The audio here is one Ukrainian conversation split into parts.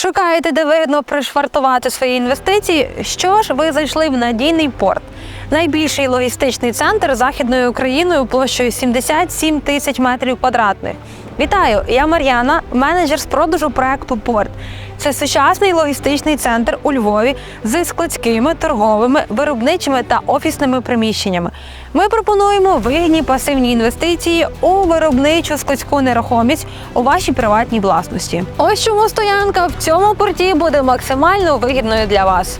Шукаєте, де вигідно пришвартувати свої інвестиції? Що ж, ви зайшли в надійний порт. Найбільший логістичний центр західної України площею 77 тисяч метрів квадратних. Вітаю! Я Мар'яна, менеджер з продажу проекту Порт. Це сучасний логістичний центр у Львові з складськими, торговими, виробничими та офісними приміщеннями. Ми пропонуємо вигідні пасивні інвестиції у виробничу складську нерухомість у вашій приватній власності. Ось чому стоянка в цьому порті буде максимально вигідною для вас.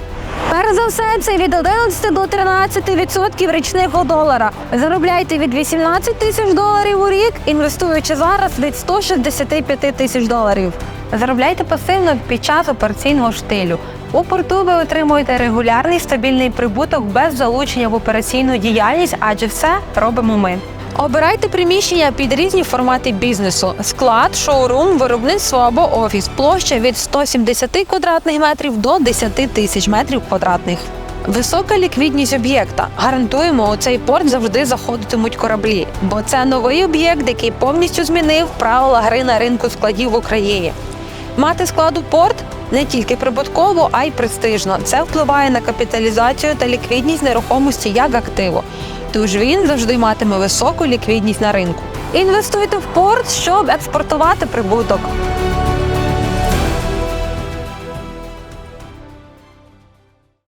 Перш за все, це від 11 до 13 відсотків річних долара. Заробляйте від 18 тисяч доларів у рік, інвестуючи зараз від 165 тисяч доларів. Заробляйте пасивно під час операційного штилю. У порту ви отримуєте регулярний стабільний прибуток без залучення в операційну діяльність, адже все робимо ми. Обирайте приміщення під різні формати бізнесу: склад, шоурум, виробництво або офіс. Площа від 170 квадратних метрів до 10 тисяч метрів квадратних. Висока ліквідність об'єкта. Гарантуємо, у цей порт завжди заходитимуть кораблі, бо це новий об'єкт, який повністю змінив правила гри на ринку складів в Україні. Мати складу порт не тільки прибутково, а й престижно. Це впливає на капіталізацію та ліквідність нерухомості як активу. Тож він завжди матиме високу ліквідність на ринку. Інвестуйте в порт, щоб експортувати прибуток.